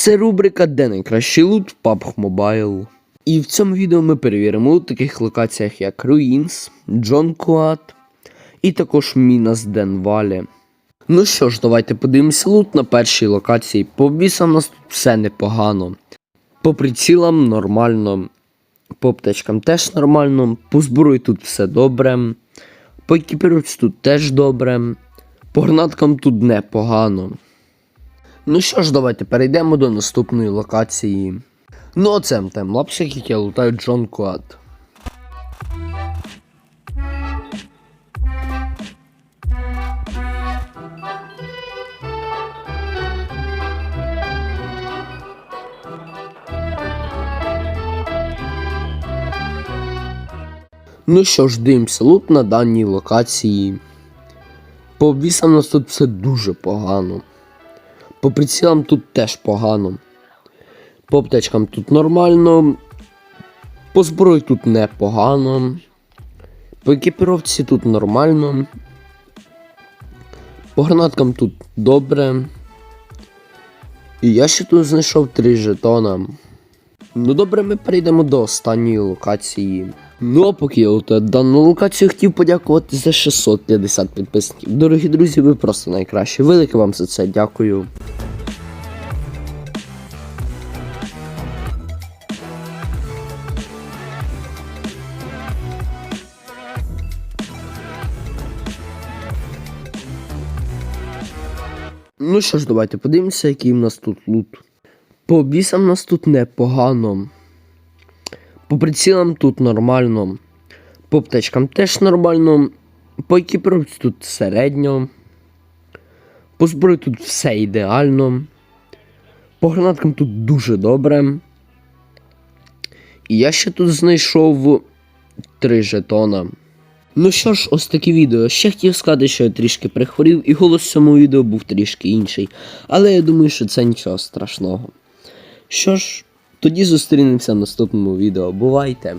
Це рубрика Де найкращий лут в PUBG Mobile. І в цьому відео ми перевіримо у таких локаціях як Руїнс, Джон Куат і також Мінас Ден Валі. Ну що ж, давайте подивимося лут на першій локації. По обвісам у нас тут все непогано. По прицілам нормально. По аптечкам теж нормально. По зброї тут все добре. По екіпіровці тут теж добре. По гранаткам тут непогано. Ну що ж, давайте перейдемо до наступної локації. Ну, а це таймлапсик, яке лутає Джон Куат. Ну що ж, дивимося, лут на даній локації. По обвісам нас тут все дуже погано. По прицілам тут теж погано. По аптечкам тут нормально. По зброї тут непогано. По екіпіровці тут нормально. По гранаткам тут добре. І я ще тут знайшов три жетона. Ну добре, ми перейдемо до останньої локації. Ну а поки я от дану локацію хотів подякувати за 650 підписників. Дорогі друзі, ви просто найкращі. Велике вам за це дякую. Ну що ж, давайте подивимося, який в нас тут лут. По обвісам в нас тут непогано. По прицілам тут нормально. По аптечкам теж нормально. По екіпіровці тут середньо. По зброї тут все ідеально. По гранаткам тут дуже добре. І я ще тут знайшов три жетона. Ну що ж, ось таке відео. Ще хотів сказати, що я трішки прихворів, і голос в цьому відео був трішки інший. Але я думаю, що це нічого страшного. Що ж, тоді зустрінемося в наступному відео. Бувайте!